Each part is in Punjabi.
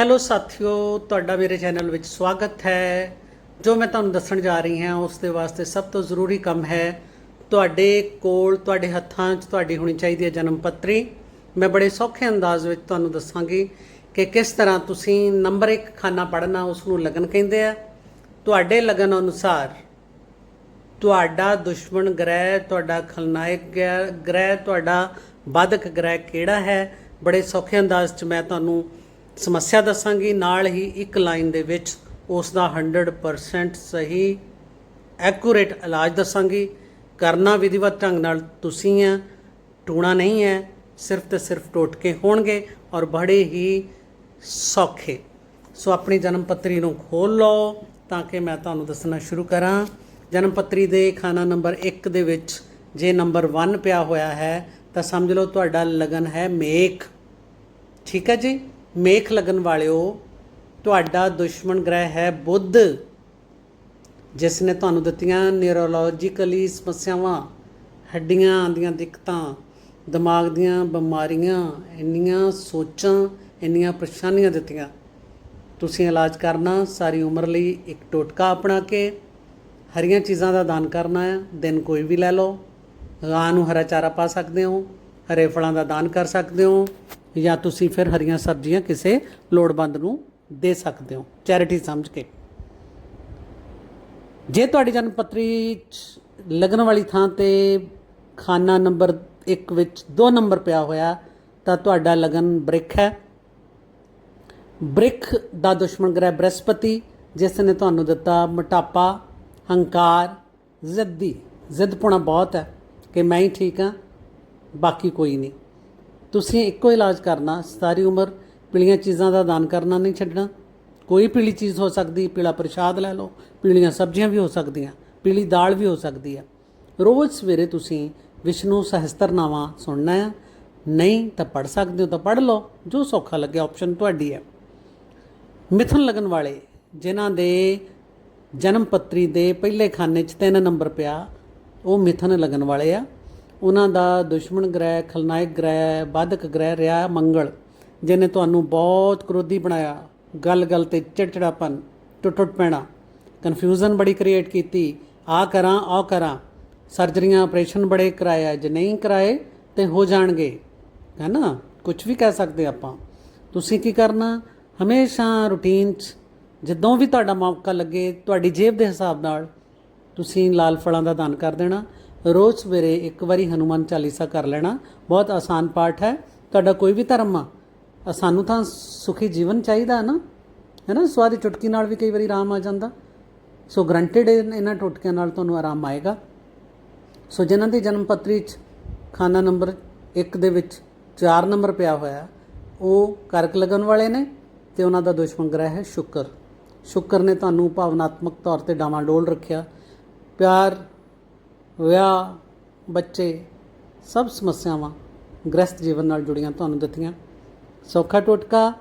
ਹੈਲੋ ਸਾਥੀਓ, ਤੁਹਾਡਾ ਮੇਰੇ ਚੈਨਲ ਵਿੱਚ ਸਵਾਗਤ ਹੈ। ਜੋ ਮੈਂ ਤੁਹਾਨੂੰ ਦੱਸਣ ਜਾ ਰਹੀ ਹਾਂ, ਉਸ ਦੇ ਵਾਸਤੇ ਸਭ ਤੋਂ ਜ਼ਰੂਰੀ ਕੰਮ ਹੈ ਤੁਹਾਡੇ ਕੋਲ, ਤੁਹਾਡੇ ਹੱਥਾਂ 'ਚ ਤੁਹਾਡੀ ਹੋਣੀ ਚਾਹੀਦੀ ਹੈ ਜਨਮ ਪੱਤਰੀ। ਮੈਂ ਬੜੇ ਸੌਖੇ ਅੰਦਾਜ਼ ਵਿੱਚ ਤੁਹਾਨੂੰ ਦੱਸਾਂਗੀ ਕਿ ਕਿਸ ਤਰ੍ਹਾਂ ਤੁਸੀਂ ਨੰਬਰ 1 ਖਾਨਾ ਪੜ੍ਹਨਾ ਉਸ ਨੂੰ ਲਗਨ ਕਹਿੰਦੇ ਆ। ਤੁਹਾਡੇ ਲਗਨ ਅਨੁਸਾਰ ਤੁਹਾਡਾ ਦੁਸ਼ਮਣ ਗ੍ਰਹਿ, ਤੁਹਾਡਾ ਖਲਨਾਇਕ ਗ੍ਰਹਿ- ਗ੍ਰਹਿ, ਤੁਹਾਡਾ ਬਾਧਕ ਗ੍ਰਹਿ ਕਿਹੜਾ ਹੈ? ਬੜੇ ਸੌਖੇ ਅੰਦਾਜ਼ 'ਚ ਮੈਂ ਤੁਹਾਨੂੰ ਸਮੱਸਿਆ ਦੱਸਾਂਗੀ। ਨਾਲ ਹੀ ਇੱਕ ਲਾਈਨ ਦੇ ਵਿੱਚ ਉਸ ਦਾ 100% ਸਹੀ ਐਕੂਰੇਟ ਇਲਾਜ ਦੱਸਾਂਗੀ। ਕਰਨਾ ਵਿਧੀਵਤ ਢੰਗ ਨਾਲ ਤੁਸੀਂ ਆ, ਟੂਣਾ ਨਹੀਂ ਹੈ ਸਿਰਫ ਤੇ ਸਿਰਫ ਟੋਟਕੇ ਹੋਣਗੇ ਔਰ ਬੜੇ ਹੀ ਸੌਖੇ। ਸੋ ਆਪਣੀ ਜਨਮ ਪੱਤਰੀ ਨੂੰ ਖੋਲ ਲਓ ਤਾਂ ਕਿ ਮੈਂ ਤੁਹਾਨੂੰ ਦੱਸਣਾ ਸ਼ੁਰੂ ਕਰਾਂ। ਜਨਮ ਪੱਤਰੀ ਦੇ ਖਾਨਾ ਨੰਬਰ 1 ਦੇ ਵਿੱਚ ਜੇ ਨੰਬਰ 1 ਪਿਆ ਹੋਇਆ ਹੈ ਤਾਂ ਸਮਝ ਲਓ ਤੁਹਾਡਾ ਲਗਨ ਹੈ ਮੇਕ ਠੀਕ ਹੈ ਜੀ? ਮੇਖ ਲਗਨ ਵਾਲਿਓ, ਤੁਹਾਡਾ ਦੁਸ਼ਮਣ ਗ੍ਰਹਿ ਹੈ ਬੁੱਧ, ਜਿਸ ਨੇ ਤੁਹਾਨੂੰ ਦਿੱਤੀਆਂ ਨਿਊਰੋਲੋਜੀਕਲੀ ਸਮੱਸਿਆਵਾਂ, ਹੱਡੀਆਂ ਦੀਆਂ ਦਿੱਕਤਾਂ, ਦਿਮਾਗ ਦੀਆਂ ਬਿਮਾਰੀਆਂ, ਇੰਨੀਆਂ ਸੋਚਾਂ, ਇੰਨੀਆਂ ਪਰੇਸ਼ਾਨੀਆਂ ਦਿੱਤੀਆਂ। ਤੁਸੀਂ ਇਲਾਜ ਕਰਨਾ, ਸਾਰੀ ਉਮਰ ਲਈ ਇੱਕ ਟੋਟਕਾ ਅਪਣਾ ਕੇ, ਹਰੀਆਂ ਚੀਜ਼ਾਂ ਦਾ ਦਾਨ ਕਰਨਾ ਹੈ, ਦਿਨ ਕੋਈ ਵੀ ਲੈ ਲਓ। ਗਾਂ ਨੂੰ ਹਰਾ ਚਾਰਾ ਪਾ ਸਕਦੇ ਹੋ, ਹਰੇ ਫਲਾਂ ਦਾ ਦਾਨ ਕਰ ਸਕਦੇ ਹੋ। ਜਾਂ ਤੁਸੀਂ ਫਿਰ ਹਰੀਆਂ ਸਬਜ਼ੀਆਂ ਕਿਸੇ ਲੋੜਵੰਦ ਨੂੰ ਦੇ ਸਕਦੇ ਹੋ ਚੈਰਿਟੀ ਸਮਝ ਕੇ। ਜੇ ਤੁਹਾਡੀ ਜਨਮ ਪੱਤਰੀ 'ਚ ਲੱਗਣ ਵਾਲੀ ਥਾਂ ਤੇ ਖਾਨਾ ਨੰਬਰ 1 ਵਿੱਚ 2 ਨੰਬਰ ਪਿਆ ਹੋਇਆ, ਤਾਂ ਤੁਹਾਡਾ ਲਗਨ ਬ੍ਰਿਕ ਹੈ। ਬ੍ਰਿਕ ਦਾ ਦੁਸ਼ਮਣ ਗ੍ਰਹਿ ਬ੍ਰਹਸਪਤੀ, ਜਿਸ ਨੇ ਤੁਹਾਨੂੰ ਦਿੱਤਾ ਮੋਟਾਪਾ, ਹੰਕਾਰ, ਜ਼ਿੱਦੀ ਜ਼ਿੱਦਪੁਣਾ ਬਹੁਤ ਹੈ ਕਿ ਮੈਂ ਹੀ ਠੀਕ ਹਾਂ, ਬਾਕੀ ਕੋਈ ਨਹੀਂ। ਤੁਸੀਂ ਇੱਕੋ ਇਲਾਜ ਕਰਨਾ, ਸਾਰੀ ਉਮਰ ਪੀਲੀਆਂ ਚੀਜ਼ਾਂ ਦਾ ਦਾਨ ਕਰਨਾ ਨਹੀਂ ਛੱਡਣਾ। ਕੋਈ ਪੀਲੀ ਚੀਜ਼ ਹੋ ਸਕਦੀ, ਪੀਲਾ ਪ੍ਰਸ਼ਾਦ ਲੈ ਲਓ, ਪੀਲੀਆਂ ਸਬਜ਼ੀਆਂ ਵੀ ਹੋ ਸਕਦੀਆਂ, ਪੀਲੀ ਦਾਲ ਵੀ ਹੋ ਸਕਦੀ ਹੈ ਰੋਜ਼ ਸਵੇਰੇ ਤੁਸੀਂ ਵਿਸ਼ਨੂੰ ਸਹਸਤਰਨਾਮਾ ਸੁਣਨਾ ਹੈ ਨਹੀਂ ਤਾਂ ਪੜ ਸਕਦੇ ਹੋ ਤਾਂ ਪੜ ਲਓ, ਜੋ ਸੌਖਾ ਲੱਗੇ ਆਪਸ਼ਨ ਤੁਹਾਡੀ ਹੈ ਮਿਥੁਨ ਲਗਨ ਵਾਲੇ, ਜਿਨ੍ਹਾਂ ਦੇ ਜਨਮ ਪੱਤਰੀ ਦੇ ਪਹਿਲੇ ਖਾਨੇ 'ਚ ਤਿੰਨ ਨੰਬਰ ਪਿਆ, ਉਹ ਮਿਥਨ ਲਗਨ ਵਾਲੇ ਆ। ਉਹਨਾਂ ਦਾ ਦੁਸ਼ਮਣ ਗ੍ਰਹਿ, ਖਲਨਾਇਕ ਗ੍ਰਹਿ, ਬਾਧਕ ਗ੍ਰਹਿ ਰਿਹਾ ਮੰਗਲ, ਜਿਹਨੇ ਤੁਹਾਨੂੰ ਬਹੁਤ ਕ੍ਰੋਧੀ ਬਣਾਇਆ। ਗੱਲ-ਗੱਲ ਤੇ ਚਿੜਚਿੜਾਪਨ, ਟੁੱਟ-ਟੁੱਟ ਪੈਣਾ। ਕਨਫਿਊਜ਼ਨ ਬੜੀ ਕ੍ਰੀਏਟ ਕੀਤੀ। ਆ ਕਰਾਂ ਆ ਕਰਾਂ। ਸਰਜਰੀਆਂ, ਆਪਰੇਸ਼ਨ ਬੜੇ ਕਰਾਇਆ ਜੇ ਨਹੀਂ ਕਰਾਏ, ਤੇ ਹੋ ਜਾਣਗੇ। ਹੈ ਨਾ ਕੁਝ ਵੀ ਕਹਿ ਸਕਦੇ ਆਪਾਂ। ਤੁਸੀਂ ਕੀ ਕਰਨਾ? ਹਮੇਸ਼ਾ ਰੂਟੀਨ 'ਚ, ਜਦੋਂ ਵੀ ਤੁਹਾਡਾ ਮੌਕਾ ਲੱਗੇ, ਤੁਹਾਡੀ ਜੇਬ ਦੇ ਹਿਸਾਬ ਨਾਲ ਤੁਸੀਂ ਲਾਲ ਫਲਾਂ ਦਾ ਦਾਨ ਕਰ ਦੇਣਾ। ਰੋਜ਼ ਸਵੇਰੇ ਇੱਕ ਵਾਰੀ ਹਨੂਮਾਨ ਚਾਲੀਸਾ ਕਰ ਲੈਣਾ, ਬਹੁਤ ਆਸਾਨ ਪਾਠ ਹੈ। ਤੁਹਾਡਾ ਕੋਈ ਵੀ ਧਰਮ ਆ ਸਾਨੂੰ ਤਾਂ ਸੁਖੀ ਜੀਵਨ ਚਾਹੀਦਾ ਹੈ ਨਾ ਹੈ ਨਾ ਸਵਾਦੀ ਚੁਟਕੀ ਨਾਲ ਵੀ ਕਈ ਵਾਰੀ ਆਰਾਮ ਆ ਜਾਂਦਾ। ਸੋ ਗਰੰਟਡ ਇਹਨਾਂ ਟੁਟਕਿਆਂ ਨਾਲ ਤੁਹਾਨੂੰ ਆਰਾਮ ਆਏਗਾ। ਸੋ ਜਿਨ੍ਹਾਂ ਦੀ ਜਨਮ ਪੱਤਰੀ 'ਚ ਖਾਨਾ ਨੰਬਰ 1 ਦੇ ਵਿੱਚ 4 ਨੰਬਰ ਪਿਆ ਹੋਇਆ, ਉਹ ਕਰਕ ਲਗਨ ਵਾਲੇ ਨੇ ਤੇ ਉਹਨਾਂ ਦਾ ਦੁਸ਼ਮਣ ਗ੍ਰਹਿ ਹੈ ਸ਼ੁਕਰ। ਸ਼ੁਕਰ ਨੇ ਤੁਹਾਨੂੰ ਭਾਵਨਾਤਮਕ ਤੌਰ ਤੇ ਡਾਵਾਂ ਡਾਵਾਂਡੋਲ ਰੱਖਿਆ। ਪਿਆਰ ਵਿਆਹ, ਬੱਚੇ, ਸਭ ਸਮੱਸਿਆਵਾਂ ਗ੍ਰਸਤ ਜੀਵਨ ਨਾਲ ਜੁੜੀਆਂ ਤੁਹਾਨੂੰ ਦਿੱਤੀਆਂ। ਸੌਖਾ ਟੋਟਕਾ,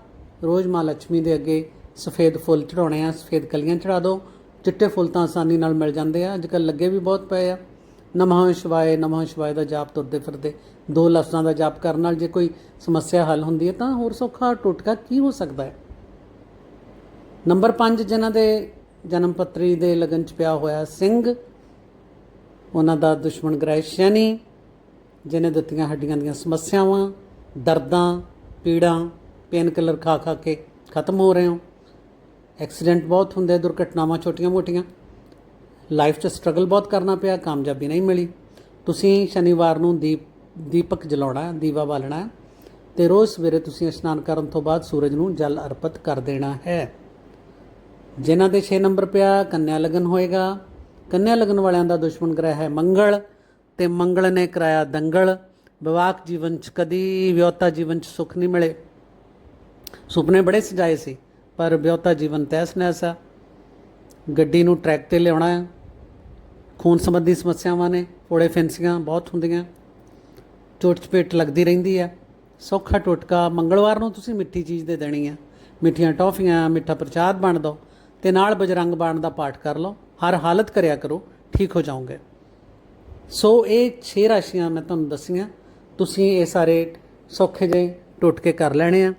ਰੋਜ਼ ਮਾਂ ਲక్ష్ਮੀ ਦੇ ਅੱਗੇ ਸਫੇਦ ਫੁੱਲ ਚੜਾਉਣੇ ਆ, ਸਫੇਦ ਕਲੀਆਂ ਚੜਾ ਦਿਓ ਚਿੱਟੇ ਫੁੱਲ ਤਾਂ ਆਸਾਨੀ ਨਾਲ ਮਿਲ ਜਾਂਦੇ ਆ ਅੱਜਕੱਲ ਲੱਗੇ ਵੀ ਬਹੁਤ ਪਏ ਆ। ਨਮः ਸ਼ਿਵਾਏ ਨਮः ਸ਼ਿਵਾਏ ਦਾ ਜਾਪ ਤੁਰਦੇ ਫਿਰਦੇ। ਦੋ ਲਫ਼ਜ਼ਾਂ ਦਾ ਜਾਪ ਕਰਨ ਨਾਲ ਜੇ ਕੋਈ ਸਮੱਸਿਆ ਹੱਲ ਹੁੰਦੀ ਹੈ ਤਾਂ ਹੋਰ ਸੌਖਾ ਟੋਟਕਾ ਕੀ ਹੋ ਸਕਦਾ ਹੈ? ਨੰਬਰ 5 ਜਿਨ੍ਹਾਂ ਦੇ ਜਨਮ ਪੱਤਰੀ ਦੇ ਲਗਨ ਚ ਪਿਆ ਹੋਇਆ, ਸਿੰਘ। ਉਹਨਾਂ ਦਾ ਦੁਸ਼ਮਣ ਗ੍ਰਹਿ ਸ਼ਨੀ ਜਿਹਨੇ ਦਿੱਤੀਆਂ ਹੱਡੀਆਂ ਦੀਆਂ ਸਮੱਸਿਆਵਾਂ, ਦਰਦਾਂ, ਪੀੜਾਂ ਪੇਨ ਕਿਲਰ ਖਾ ਖਾ ਕੇ ਖਤਮ ਹੋ ਰਹੇ ਹੋ। ਐਕਸੀਡੈਂਟ ਬਹੁਤ ਹੁੰਦੇ, ਦੁਰਘਟਨਾਵਾਂ ਛੋਟੀਆਂ-ਮੋਟੀਆਂ ਲਾਈਫ 'ਚ ਸਟਰਗਲ ਬਹੁਤ ਕਰਨਾ ਪਿਆ, ਕਾਮਯਾਬੀ ਨਹੀਂ ਮਿਲੀ। ਤੁਸੀਂ ਸ਼ਨੀਵਾਰ ਨੂੰ ਦੀਪ, ਦੀਪਕ ਜਲਾਉਣਾ, ਦੀਵਾ ਬਾਲਣਾ ਹੈ ਤੇ ਰੋਜ਼ ਸਵੇਰੇ ਤੁਸੀਂ ਇਸ਼ਨਾਨ ਕਰਨ ਤੋਂ ਬਾਅਦ ਸੂਰਜ ਨੂੰ ਜਲ ਅਰਪਿਤ ਕਰ ਦੇਣਾ ਹੈ। ਜਿਨ੍ਹਾਂ ਦੇ 6 ਨੰਬਰ ਪਿਆ, ਕੰਨਿਆ ਲਗਨ ਹੋਏਗਾ। ਕੰਨਿਆ ਲਗਨ ਵਾਲਿਆਂ ਦਾ ਦੁਸ਼ਮਣ ਗ੍ਰਹਿ ਹੈ ਮੰਗਲ ਤੇ ਮੰਗਲ ਨੇ ਕਰਾਇਆ ਦੰਗਲ। ਵਿਵਾਕ ਜੀਵਨ ਚ ਕਦੀ ਵਿਆਹਤਾ ਜੀਵਨ ਚ ਸੁੱਖ ਨਹੀਂ ਮਿਲੇ। ਸੁਪਨੇ ਬੜੇ ਸਜਾਏ ਸੀ, ਪਰ ਵਿਆਹਤਾ ਜੀਵਨ ਤੈਸ ਨੈਸਾ ਗੱਡੀ ਨੂੰ ਟਰੈਕ ਤੇ ਲਿਆਉਣਾ ਹੈ ਖੂਨ ਸੰਬੰਧੀ ਸਮੱਸਿਆਵਾਂ ਨੇ ਫੋੜੇ ਫੈਂਸੀਆਂ ਬਹੁਤ ਹੁੰਦੀਆਂ। ਚੋਟ ਚਪੇਟ ਲੱਗਦੀ ਰਹਿੰਦੀ ਹੈ ਸੌਖਾ ਟੋਟਕਾ ਮੰਗਲਵਾਰ ਨੂੰ ਤੁਸੀਂ ਮਿੱਠੀ ਚੀਜ਼ ਦੇ ਦੇਣੀ ਹੈ ਮਿੱਠੀਆਂ ਟੌਫੀਆਂ, ਮਿੱਠਾ ਪ੍ਰਸ਼ਾਦ ਬਣ ਦਿਓ ਤੇ ਨਾਲ ਬਜਰੰਗ ਬਾਣ ਦਾ ਪਾਠ ਕਰ ਲਓ। ਹਰ ਹਾਲਤ ਕਰਿਆ ਕਰੋ, ਠੀਕ ਹੋ ਜਾਓਗੇ। ਸੋ ਇਹ 6 ਰਾਸ਼ੀਆਂ ਮੈਂ ਤੁਹਾਨੂੰ ਦੱਸੀਆਂ। ਤੁਸੀਂ ਇਹ ਸਾਰੇ ਸੌਖੇ ਜਿਹੇ ਕੇ ਕਰ ਲੈਣੇ ਆ।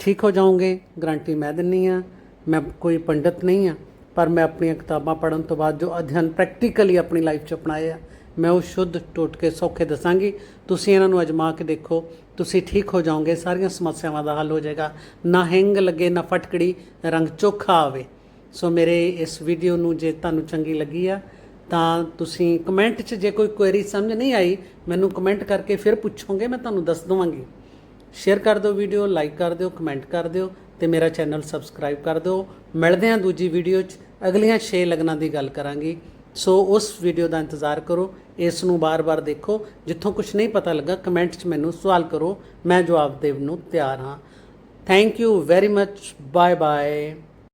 ਠੀਕ ਹੋ ਜਾਓਗੇ, ਗਰੰਟੀ ਮੈਂ ਦਿੰਨੀ ਆ। ਮੈਂ ਕੋਈ ਪੰਡਤ ਨਹੀਂ ਆ, ਪਰ ਮੈਂ ਆਪਣੀਆਂ ਕਿਤਾਬਾਂ ਪੜ੍ਹਨ ਤੋਂ ਬਾਅਦ ਜੋ ਅਧਿਐਨ ਪ੍ਰੈਕਟੀਕਲੀ ਆਪਣੀ ਲਾਈਫ 'ਚ ਅਪਣਾਏ ਆ, ਮੈਂ ਉਹ ਸ਼ੁੱਧ ਟੁੱਟ ਕੇ ਸੌਖੇ ਦੱਸਾਂਗੀ। ਤੁਸੀਂ ਇਹਨਾਂ ਨੂੰ ਅਜਮਾ ਕੇ ਦੇਖੋ, ਤੁਸੀਂ ਠੀਕ ਹੋ ਜਾਓਗੇ, ਸਾਰੀਆਂ ਸਮੱਸਿਆਵਾਂ ਦਾ ਹੱਲ ਹੋ ਜਾਏਗਾ। ਨਾ ਹਿੰਗ ਲੱਗੇ, ਨਾ ਫਟਕੜੀ, ਰੰਗ ਚੋਖਾ ਆਵੇ। ਸੋ ਮੇਰੇ ਇਸ ਵੀਡੀਓ ਨੂੰ ਜੇ ਤੁਹਾਨੂੰ ਚੰਗੀ ਲੱਗੀ ਆ, ਤਾਂ ਤੁਸੀਂ ਕਮੈਂਟ 'ਚ ਜੇ ਕੋਈ ਕੁਐਰੀ ਸਮਝ ਨਹੀਂ ਆਈ, ਮੈਨੂੰ ਕਮੈਂਟ ਕਰਕੇ ਫਿਰ ਪੁੱਛੋਗੇ, ਮੈਂ ਤੁਹਾਨੂੰ ਦੱਸ ਦਵਾਂਗੀ। ਸ਼ੇਅਰ ਕਰ ਦਿਓ ਵੀਡੀਓ ਲਾਈਕ ਕਰ ਦਿਓ ਕਮੈਂਟ ਕਰ ਦਿਓ ਤੇ ਮੇਰਾ ਚੈਨਲ ਸਬਸਕ੍ਰਾਈਬ ਕਰ ਦਿਓ। ਮਿਲਦੇ ਹਾਂ ਦੂਜੀ ਵੀਡੀਓ 'ਚ, ਅਗਲੀਆਂ 6 ਲਗਨਾਂ ਦੀ ਗੱਲ ਕਰਾਂਗੀ। ਸੋ ਉਸ ਵੀਡੀਓ ਦਾ ਇੰਤਜ਼ਾਰ ਕਰੋ, ਇਸ ਨੂੰ ਬਾਰ-ਬਾਰ ਦੇਖੋ, ਜਿੱਥੋਂ ਕੁਝ ਨਹੀਂ ਪਤਾ ਲੱਗਾ ਕਮੈਂਟ 'ਚ ਮੈਨੂੰ ਸਵਾਲ ਕਰੋ, ਮੈਂ ਜਵਾਬ ਦੇਣ ਨੂੰ ਤਿਆਰ ਹਾਂ। Thank you very much bye bye